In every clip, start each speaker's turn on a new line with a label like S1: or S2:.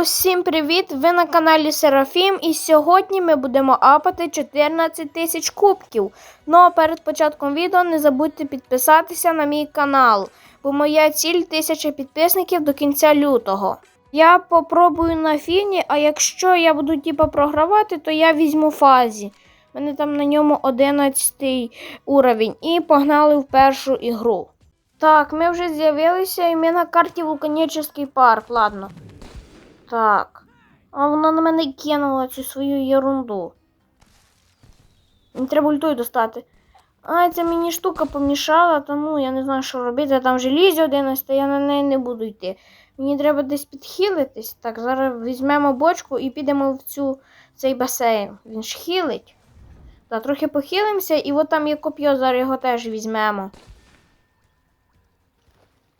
S1: Усім привіт! Ви на каналі Серафім і сьогодні ми будемо апати 14 тисяч кубків. Ну а перед початком відео не забудьте підписатися на мій канал, бо моя ціль 1000 підписників до кінця лютого. Я попробую на фіні, а якщо я буду типа програвати, то я візьму фазі. У мене там на ньому 11 уровень і погнали в першу ігру. Так, ми вже з'явилися і ми на карті Вулканічний парк, ладно. Так. А вона на мене кинула цю свою ерунду. Мені треба ультою достати. А, ця мені штука помішала, тому я не знаю, що робити. Там желізі 11, я на неї не буду йти. Мені треба десь підхилитись. Так, зараз візьмемо бочку і підемо в цю, цей басейн. Він ж хилить. Так, трохи похилимося, і от там є коп'є, зараз його теж візьмемо.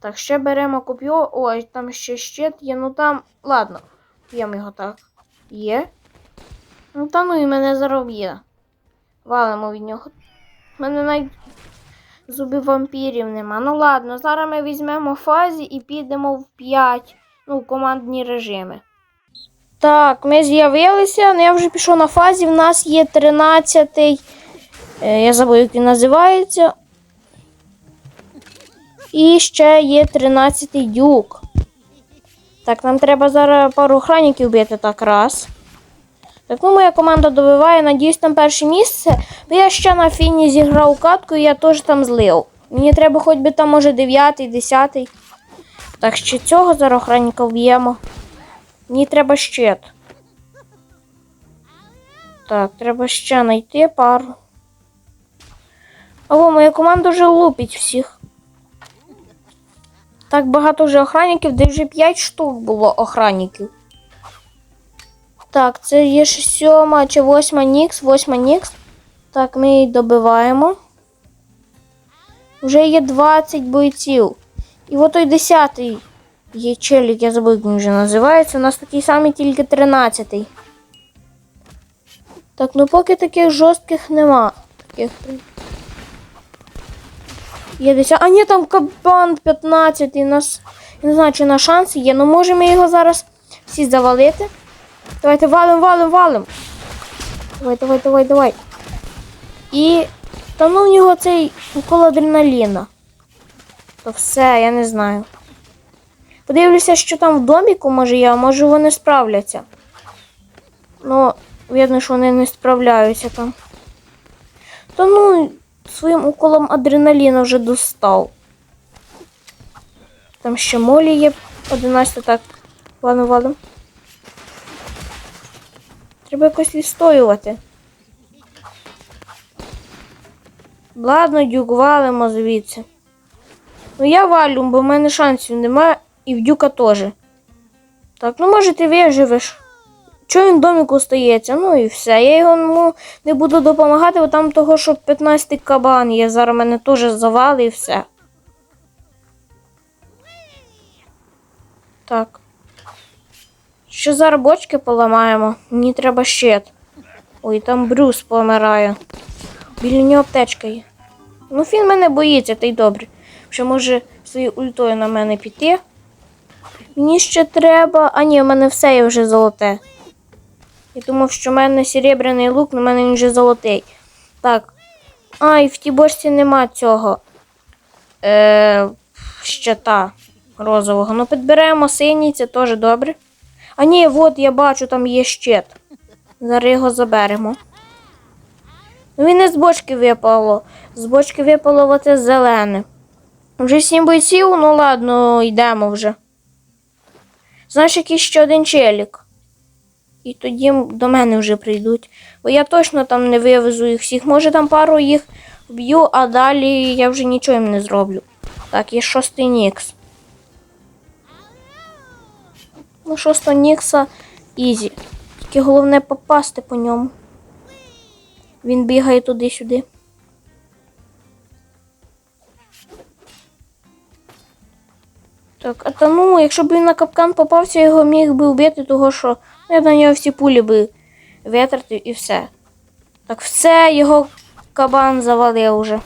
S1: Так, ще беремо коп'є. Ой, там ще щит є. Ну там. Ладно, п'ємо його так. Є. Ну та ну і мене зараз б'є. Валимо від нього. У мене навіть зубів вампірів нема. Ну ладно, зараз ми візьмемо фазі і підемо в 5. Ну, в командні режими. Так, ми з'явилися. Ну, я вже пішов на фазі. В нас є 13-й. Е, я забув, як він називається. І ще є 13-й дюк. Так, нам треба зараз пару охранників бити так раз. Так, ну моя команда добиває, надіюсь, там перше місце. Бо я ще на фіні зіграв катку і я теж там злив. Мені треба хоч би там, може, 9, 10. Так, ще цього зараз охранника вб'ємо. Мені треба щит. Так, треба ще знайти пару. О, моя команда вже лупить всіх. Так багато вже охранників, де вже 5 штук було охранників. Так, це є сьома чи восьма Нікс, восьма Нікс. Так, ми її добиваємо. Вже є 20 бойців. І от той 10-й є челік, я забув, як він вже називається. У нас такий самий, тільки 13-й. Так, ну поки таких жорстких нема. Таких. Є 10. А ні, там кабан 15 і нас. Я не знаю, чи на шанси є. Ну можемо його зараз всі завалити. Давайте валим, валим, валим. Давай, давай, давай, давай. І. Та ну у нього цей укол адреналіна. То все, я не знаю. Подивлюся, що там в доміку, може я, може вони справляться. Ну, видно, що вони не справляються там. Та ну своїм уколом адреналіна вже достав. Там ще молі є 11 так. Ладно, ладно. Треба якось відстоювати. Ладно, дюк, валимо звідси. Ну я валю, бо в мене шансів немає і в дюка теж. Так, ну може ти виживеш. Чого він в доміку стається? Ну і все. Я йому не буду допомагати, бо там того, що 15 кабан є. Зараз мене теж завали і все. Так. Що зараз бочки поламаємо? Мені треба щит. Ой, там Брюс помирає. Біля нього аптечка є. Ну, він мене боїться, та й добре. Що може своєю ультою на мене піти. Мені ще треба. А ні, у мене все є вже золоте. Я думав, що в мене серебряний лук, але в мене він вже золотий. Так. А, і в тій бочці нема цього е, щита розового. Ну, підберемо синій, це теж добре. А ні, от я бачу, там є щит. Зараз його заберемо. Ну, він не з бочки випало. З бочки випало оце зелене. Вже сім бойців, ну ладно, йдемо вже. Знаєш, який ще один челік. І тоді до мене вже прийдуть. Бо я точно там не вивезу їх всіх. Може там пару їх вб'ю, а далі я вже нічого їм не зроблю. Так, є шостий Нікс. Ну, шостого Нікса ізі. Тільки головне попасти по ньому. Він бігає туди-сюди. Так, а та ну, якщо б він на капкан попався, його міг би вбити, того що я на нього всі пулі би витратив і все. Так, все, його кабан завалив уже.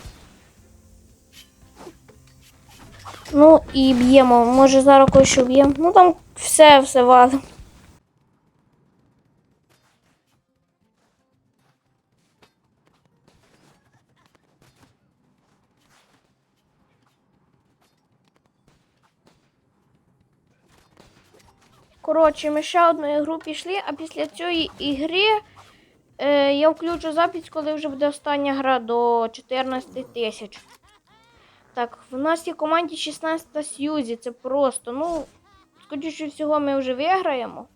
S1: Ну і б'ємо. Може зараз когось б'ємо. Ну там все, все валимо. Коротше, ми ще одну ігру пішли, а після цієї ігри е, я включу запись, коли вже буде остання гра до 14 тисяч. Так, в нас є в команді 16 Сьюзі, це просто, ну, скоріше всього, ми вже виграємо.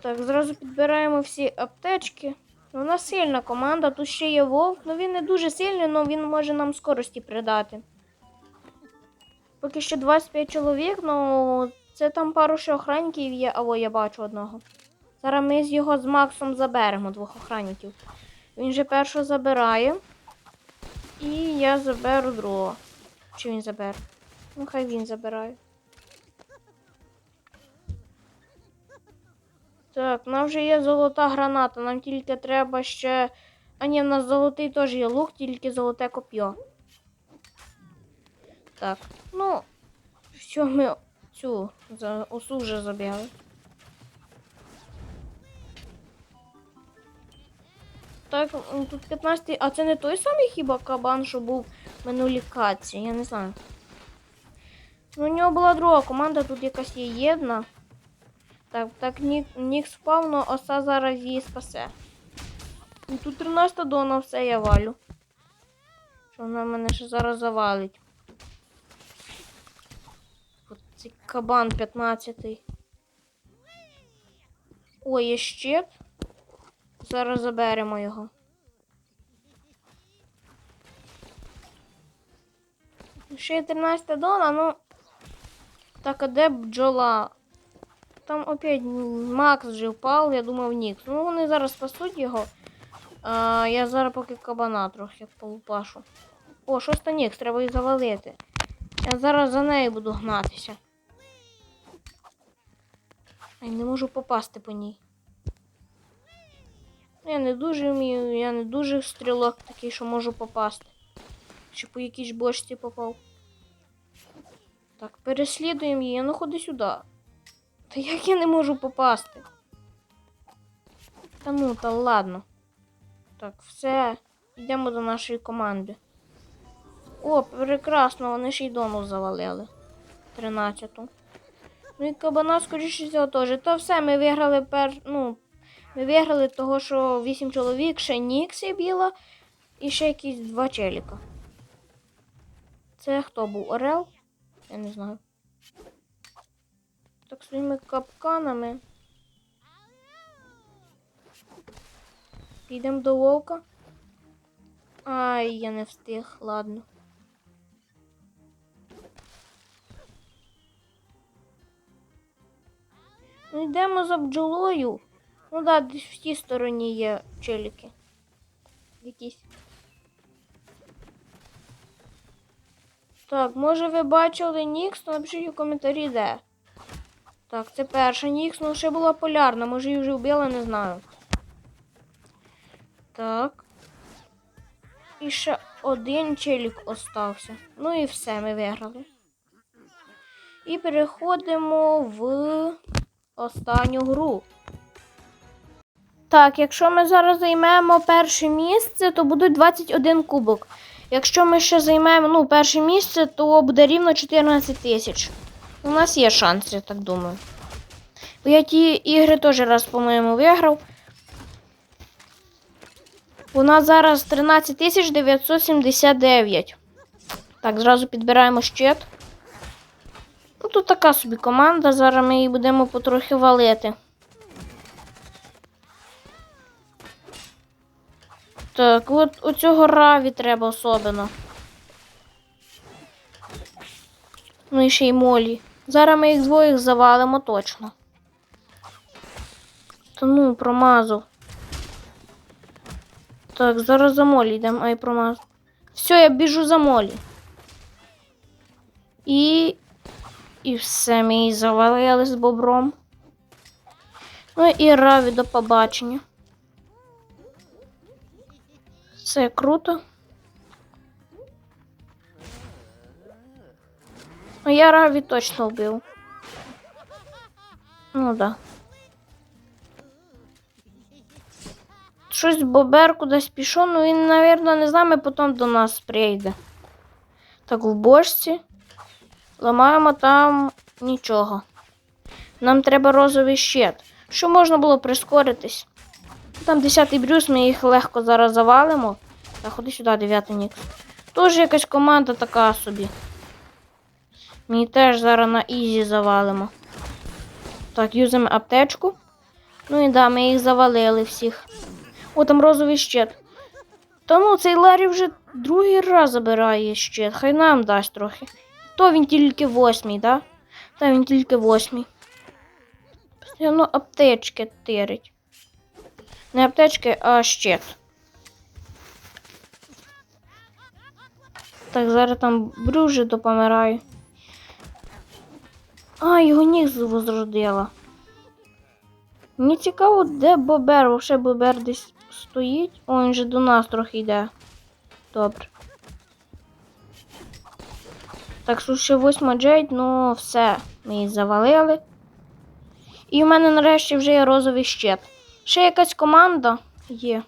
S1: Так, зразу підбираємо всі аптечки. Ну, У нас сильна команда, тут ще є вовк. Ну він не дуже сильний, але він може нам скорості придати. Поки що 25 чоловік, ну це там пару ще охранників є, або я бачу одного. Зараз ми з його з Максом заберемо двох охранників. Він же першого забирає. І я заберу другого. Чи він забере? Ну, хай він забирає. Так, нам вже є золота граната, нам тільки треба ще. А ні, в нас золотий теж є лук, тільки золоте коп'є. Так, ну, все, ми цю за осу вже забігли. Так, тут 15. А це не той самий хіба кабан, що був в минулій каці, я не знаю. Ну, у нього була друга команда, тут якась є єдна. Так, так Нік, Нік спав, но оса зараз її спасе. Ну, Тут 13 дона, все я валю. Що вона мене ще зараз завалить. Цей кабан 15-й. Ой, є щит. Зараз заберемо його. Ще є 13 дона, ну. Так, а де бджола? Там опять Макс вже впав, я думав Нікс. Ну вони зараз спасуть його. А, я зараз поки кабана трохи полупашу. О, шоста Нікс, треба її завалити. Я зараз за нею буду гнатися. Ай, не можу попасти по ній. Я не дуже вмію, я не дуже стрілок такий, що можу попасти. Чи по якійсь бочці попав. Так, переслідуємо її, ну ходи сюди. Та як я не можу попасти? Та ну, та ладно. Так, все. Йдемо до нашої команди. О, прекрасно, вони ще й дому завалили. 13-ту. Ну і кабана, скоріше всього, теж. То все, ми виграли пер... Ну, ми виграли того, що 8 чоловік, ще Ніксі біла і ще якісь два челіка. Це хто був? Орел? Я не знаю. Так своїми капканами. Підемо до вовка. Ай, я не встиг, ладно. Йдемо за бджолою. Ну да, десь в тій стороні є челіки. Якісь. Так, може ви бачили Нікс, то напишіть у коментарі де. Так, це перша Нікс, ну ще була полярна, може її вже вбила, не знаю. Так. І ще один челік остався. Ну і все, ми виграли. І переходимо в останню гру. Так, якщо ми зараз займемо перше місце, то будуть 21 кубок. Якщо ми ще займемо ну, перше місце, то буде рівно 14 тисяч. У нас є шанс, я так думаю. Бо я ті ігри теж раз, по-моєму, виграв. У нас зараз 13 979. Так, зразу підбираємо щит. Тут така собі команда, зараз ми її будемо потрохи валити. Так, от у цього раві треба особливо. Ну і ще й молі. Зараз ми їх двоїх завалимо точно. Та ну, промазав. Так, зараз за молі йдемо, ай промазав. Все, я біжу за молі. І. І все, її завалили з бобром. Ну і раві до побачення. Це круто. Ну, я Раві точно вбив. Ну да. Щось Бобер кудись пішов, ну він, напевно, не з нами потім до нас прийде. Так, в бочці. Ламаємо там нічого. Нам треба розовий щит. Що можна було прискоритись? Там 10-й брюс, ми їх легко зараз завалимо. Та ходи сюди, 9 Нікс. Тож якась команда така собі. Її теж зараз на ізі завалимо. Так, юзаємо аптечку. Ну і да, ми їх завалили всіх. О, там розовий щит. Та ну, цей Ларі вже другий раз забирає щит. Хай нам дасть трохи. То він тільки восьмий, да? Та він тільки восьмий. Постійно аптечки тирить. Не аптечки, а щит. Так, зараз там брюже допомирає. А, його ніг возродила. Мені цікаво, де Бобер. Вообще Бобер десь стоїть. О, він же до нас трохи йде. Добре. Так, що ще восьма Джейд, ну все, ми її завалили. І в мене нарешті вже є розовий щит. Ще якась команда є.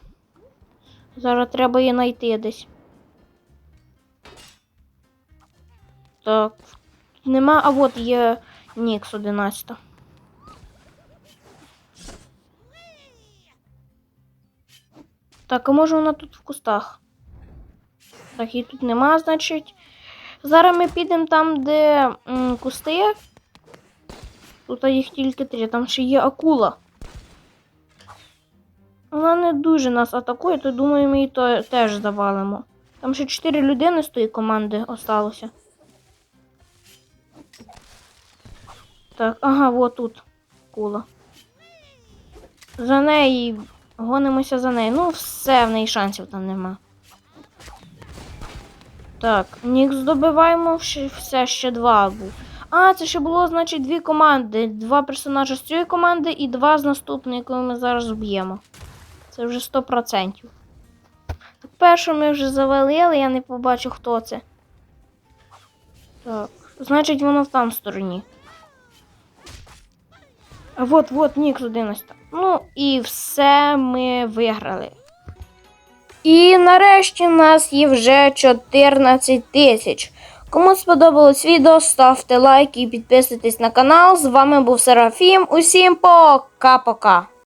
S1: Зараз треба її знайти десь. Так. Нема, а от є Нікс 11. Так, а може вона тут в кустах? Так, її тут нема, значить. Зараз ми підемо там, де м, кусти. Тут їх тільки три, там ще є акула. Вона не дуже нас атакує, то думаю, ми її то теж завалимо. Там ще чотири людини з тої команди осталося. Так, ага, вот тут акула. За неї гонимося за нею. Ну, все, в неї шансів там нема. Так, Нікс добиваємо все ще два був. А, це ще було, значить, дві команди. Два персонажі з цієї команди і два з наступної, яку ми зараз вб'ємо. Це вже 100%. Так, першу ми вже завалили, я не побачу, хто це. Так, значить, воно в там стороні. А вот, вот, Нікс 11. Ну і все ми виграли. І нарешті нас є вже 14 тисяч. Кому сподобалось відео, ставте лайк і підписуйтесь на канал. З вами був Серафім. Усім пока-пока!